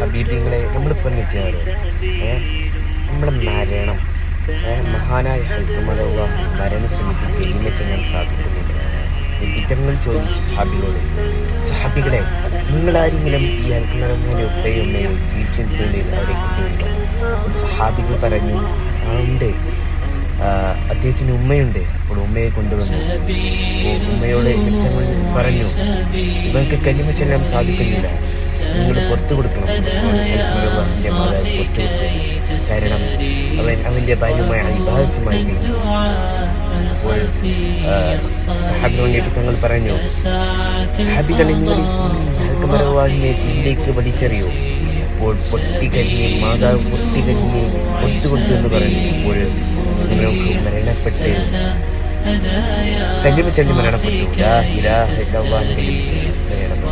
ഹബീബിങ്ങളെ നമ്മളിപ്പോൾ നിൽക്കുന്നത് നമ്മൾ മരണം. മഹാനായ ഹൈക്കുമതവ മരണസമിതി കെലിമ ചെയ്യാൻ സാധിക്കുന്നില്ല വിധങ്ങൾ ചോദിച്ചു സഹാബികളോട്. സഹാബികളെ നിങ്ങളാരെങ്കിലും ഈ അൽക്കുമറങ്ങനെ ഉപ്പയോ ഉമ്മയോ ജീവിച്ചിട്ടുണ്ടെങ്കിൽ അവരെ ഹാബികൾ പറഞ്ഞു ആ ഉണ്ട്. അദ്ദേഹത്തിന് ഉമ്മയുണ്ട്. അപ്പോൾ ഉമ്മയെ കൊണ്ടുവന്നു. ഉമ്മയോടെ വ്യക്തങ്ങൾ പറഞ്ഞു ഇവർക്ക് കലിമ ചെല്ലാൻ സാധിക്കുന്നില്ല. നിങ്ങൾ പുറത്തു കൊടുക്കണം. പുറത്തു കാരണം അവൻ അവന്റെ ഭാര്യമായ അപ്പോൾ തങ്ങൾ പറഞ്ഞു സഹാബികളെ നിങ്ങൾ മരവാഹിനെ തീയിലേക്ക് വലിച്ചെറിയോ അപ്പോൾ പൊട്ടികരിഞ്ഞ് മാതാവ് പൊട്ടികരിഞ്ഞ് ഒത്തുകൊടുത്തു എന്ന് പറഞ്ഞു. അപ്പോൾ മരണപ്പെട്ട് ചെല്ലി മരണപ്പെട്ടു. മരണപ്പെട്ടു